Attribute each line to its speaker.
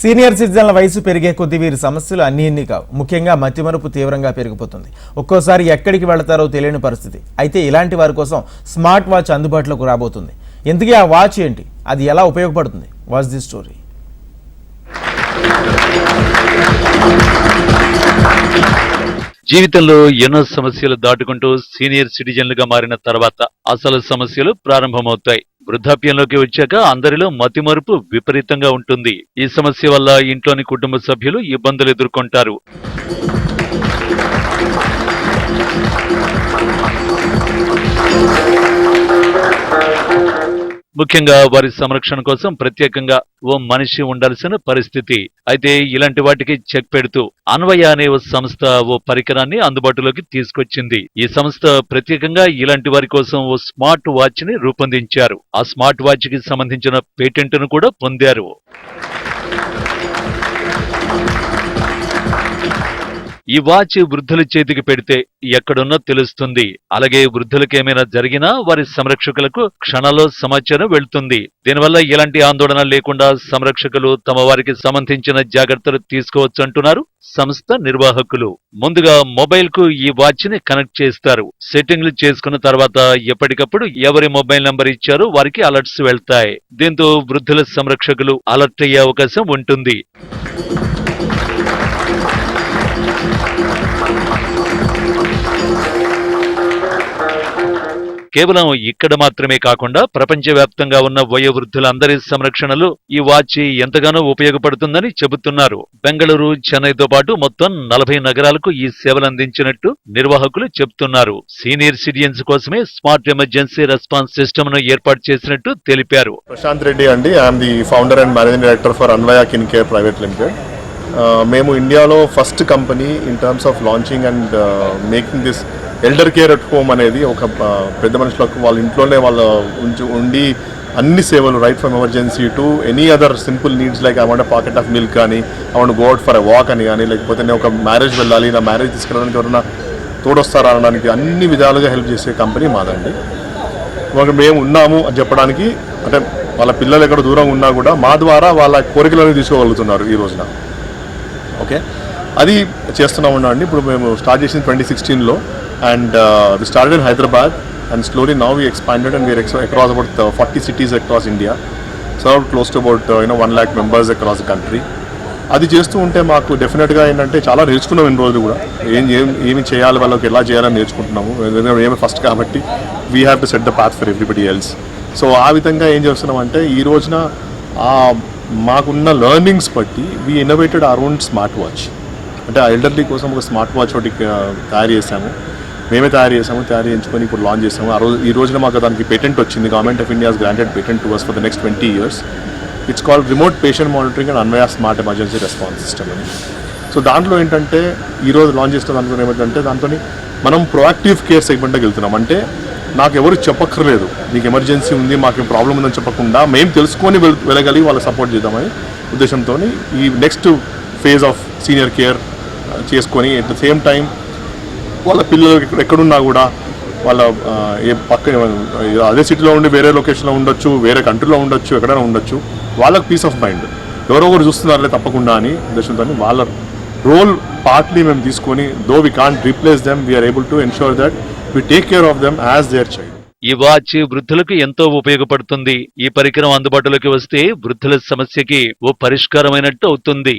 Speaker 1: Senior సిటిజన్ల వయసు పెరిగే కొద్దీ వీరి సమస్యలు అన్ని ఇన్ని కావు. ముఖ్యంగా మతిమరుపు తీవ్రంగా పెరిగిపోతుంది. ఒక్కోసారి ఎక్కడికి వెళతారో తెలియని పరిస్థితి. అయితే ఇలాంటి వారి కోసం స్మార్ట్ వాచ్ అందుబాటులోకి రాబోతుంది. ఎందుకే ఆ వాచ్ ఏంటి? అది ఎలా ఉపయోగపడుతుంది? వాచ్ ది స్టోరీ
Speaker 2: జీవితంలో ఎన్నో సమస్యలు దాటుకుంటూ సీనియర్ సిటిజన్లుగా మారిన తర్వాత అసలు సమస్యలు ప్రారంభమవుతాయి. వృద్ధాప్యంలోకి వచ్చాక అందరిలో మతిమరుపు విపరీతంగా ఉంటుంది. ఈ సమస్య వల్ల ఇంట్లోని కుటుంబ సభ్యులు ఇబ్బందులు ఎదుర్కొంటారు. ముఖ్యంగా వారి సంరక్షణ కోసం ప్రత్యేకంగా ఓ మనిషి ఉండాల్సిన పరిస్థితి. అయితే ఇలాంటి వాటికి చెక్ పెడుతూ అన్వయ అనే ఓ సంస్థ ఓ పరికరాన్ని అందుబాటులోకి తీసుకొచ్చింది. ఈ సంస్థ ప్రత్యేకంగా ఇలాంటి వారి కోసం ఓ స్మార్ట్ వాచ్ని రూపొందించారు. ఆ స్మార్ట్ వాచ్కి సంబంధించిన పేటెంట్ను కూడా పొందారు. ఈ వాచ్ వృద్ధుల చేతికి పెడితే ఎక్కడున్నా తెలుస్తుంది. అలాగే వృద్ధులకు ఏమైనా జరిగినా వారి సంరక్షకులకు క్షణాల్లో సమాచారం వెళ్తుంది. దీనివల్ల ఎలాంటి ఆందోళన లేకుండా సంరక్షకులు తమ వారికి సంబంధించిన జాగ్రత్తలు తీసుకోవచ్చు అంటున్నారు సంస్థ నిర్వాహకులు. ముందుగా మొబైల్కు ఈ వాచ్ని కనెక్ట్ చేస్తారు. సెట్టింగ్లు చేసుకున్న తర్వాత ఎప్పటికప్పుడు ఎవరి మొబైల్ నంబర్ ఇచ్చారో వారికి అలర్ట్స్ వెళ్తాయి. దీంతో వృద్ధుల సంరక్షకులు అలర్ట్ అయ్యే అవకాశం ఉంటుంది. కేవలం ఇక్కడ మాత్రమే కాకుండా ప్రపంచవ్యాప్తంగా ఉన్న వయోవృద్ధులందరి సంరక్షణలో ఈ వాచ్ ఎంతగానో ఉపయోగపడుతుందని చెబుతున్నారు. బెంగళూరు చెన్నైతో పాటు మొత్తం నలభై నగరాలకు ఈ సేవలు అందించినట్టు నిర్వాహకులు చెబుతున్నారు. సీనియర్ సిటిజన్స్ కోసమే స్మార్ట్ ఎమర్జెన్సీ రెస్పాన్స్ సిస్టమ్ను ఏర్పాటు చేసినట్టు తెలిపారు.
Speaker 3: ప్రశాంత్ రెడ్డి అండి. I'm the founder and managing director for Anvaya kin care private limited మేము ఇండియాలో first company in terms of launching and making this elder care at home అనేది ఒక పెద్ద మనుషులకు వాళ్ళ ఇంట్లోనే వాళ్ళ ఉంచి ఉండి అన్ని సేవలు right from emergency to any other simple needs like I want packet of milk కానీ I want go out for a walk అని కానీ లేకపోతే నేను ఒక మ్యారేజ్ వెళ్ళాలి నా మ్యారేజ్ తీసుకెళ్ళడానికి ఎవరైనా తోడొస్తారా అనడానికి అన్ని విధాలుగా హెల్ప్ చేసే కంపెనీ మాదండి. ఒక మేము ఉన్నాము అని చెప్పడానికి అంటే వాళ్ళ పిల్లలు ఎక్కడ దూరంగా ఉన్నా కూడా మా ద్వారా వాళ్ళ కోరికలను తీసుకోగలుగుతున్నారు ఈ రోజున. ఓకే అది చేస్తున్నాం అండి. ఇప్పుడు మేము స్టార్ట్ చేసింది ట్వంటీ సిక్స్టీన్లో and we started in Hyderabad and slowly now we expanded and we're across about forty cities across India serve close to about you know one lakh members across the country అది చేస్తూ ఉంటే మాకు డెఫినెట్గా ఏంటంటే చాలా నేర్చుకున్నాం ఇన్ని రోజులు కూడా. ఏం ఏం ఏమి చేయాలి వాళ్ళకి ఎలా చేయాలని నేర్చుకుంటున్నాము. ఏమి ఫస్ట్ కాబట్టి we have to set the path for everybody else so ఆ విధంగా ఏం చేస్తున్నామంటే ఈ రోజున మాకున్న లెర్నింగ్స్ బట్టి we innovated our own smart watch అంటే ఆ ఎల్డర్లీ కోసం ఒక స్మార్ట్ వాచ్ ఒకటి తయారు చేశాము. మేమే తయారు చేసాము తయారు చేయించుకొని ఇప్పుడు లాంచ్ చేసాము ఆ రోజు ఈ రోజున మాకు దానికి పేటెంట్ వచ్చింది. Government of India's granted patent to us for the next twenty years it's called remote patient monitoring and Anvaya smart emergency response system అని. సో దాంట్లో ఏంటంటే ఈ రోజు లాంచ్ చేసిన దాంట్లో ఏమిటంటే దాంతో మనం ప్రొయాక్టివ్ కేర్ సెగ్మెంట్కి వెళ్తున్నాం. అంటే నాకు ఎవరు చెప్పక్కర్లేదు. మీకు ఎమర్జెన్సీ ఉంది మాకు ప్రాబ్లం ఉందని చెప్పకుండా మేము తెలుసుకొని వెళ్ వెళ్ళగలిగి వాళ్ళకి సపోర్ట్ చేద్దామని ఉద్దేశంతో ఈ next phase of senior care చేసుకొని ఎట్ ద సేమ్ టైం వాళ్ళ పిల్లలు ఎక్కడున్నా కూడా వాళ్ళ ఏ పక్క అదే సిటీలో ఉండి వేరే లొకేషన్లో ఉండొచ్చు వేరే కంట్రీలో ఉండొచ్చు ఎక్కడైనా ఉండొచ్చు వాళ్ళకి పీస్ ఆఫ్ మైండ్ ఎవరో ఒకరు చూస్తున్నారులే తప్పకుండా అని ఉద్దేశంతో వాళ్ళ రోల్ పార్ట్లీ మేము తీసుకొని though we can't replace them we're able to ensure that we take care of them as their child
Speaker 2: ఈ వాచ్ వృద్ధులకు ఎంతో ఉపయోగపడుతుంది. ఈ పరికరం అందుబాటులోకి వస్తే వృద్ధుల సమస్యకి ఓ పరిష్కారమైనట్టు అవుతుంది.